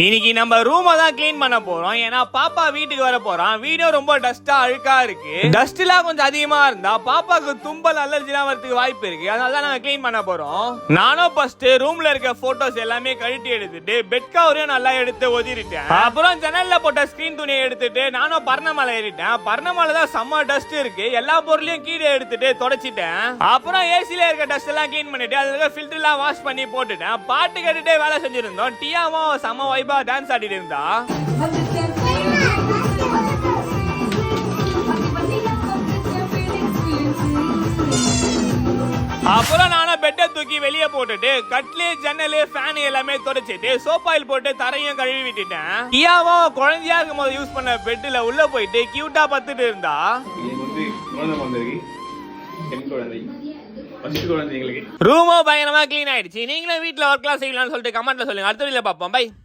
இன்னைக்கு நம்ம ரூமை தான் க்ளீன் பண்ண போறோம். ஏன்னா பாப்பா வீட்டுக்கு வர போறான். வீடும் ரொம்ப டஸ்டா அழுக்கா இருக்கு. டஸ்ட் எல்லாம் கொஞ்சம் அதிகமா இருந்தா பாப்பாக்கு தும்பல் அலர்ஜிலாம் வரதுக்கு வாய்ப்பு இருக்கு. அதனால தான் நாங்க க்ளீன் பண்ண போறோம். நானும் ஃபர்ஸ்ட் ரூம்ல இருக்க போட்டோஸ் எல்லாமே கழட்டி எடுத்துட்டு பெட் கவரையும் நல்லா எடுத்து ஒதிரிட்டேன். அப்புறம் ஜன்னல்ல போட்ட ஸ்கிரீன் துணியை எடுத்துட்டு நானும் பர்ணமலை ஏறிட்டேன். பர்ணமலை தான் செம்ம டஸ்ட் இருக்கு. எல்லா பொருளையும் கீழே எடுத்துட்டு தொடச்சிட்டேன். அப்புறம் ஏசில இருக்க டஸ்ட் எல்லாம் க்ளீன் பண்ணிட்டு அதுல இருக்க ஃபில்டர் எல்லாம் வாஷ் பண்ணி போட்டுட்டேன். பாட்டு கேட்டுட்டே வேலை செஞ்சிருந்தோம். டியாவும் செம்ம வாய்ப்பு டான்ஸ் ஆடிட்டு இருந்தா அப்புறம் நானும் பெட்டை தூக்கி வெளியே போட்டுட்டு கட்லு ஜன்னலு ஃபேன் எல்லாமே தொடச்சிட்டு சோப்பாயில் போட்டு தரையும் கழுவி விட்டுட்டேன். கியாவும் குழந்தையா இருக்கும் போது யூஸ் பண்ண பெட்ல உள்ள போயிட்டு கியூட்டா பத்துட்டு இருந்தா? ரூமும் பயங்கரமா க்ளீன் ஆயிடுச்சு. நீங்களும் வீட்ல ஒர்க்லாம் செய்யலாம்னு சொல்லிட்டு கமெண்ட்ல சொல்லுங்க. அடுத்த வீடியோல பார்ப்போம். பை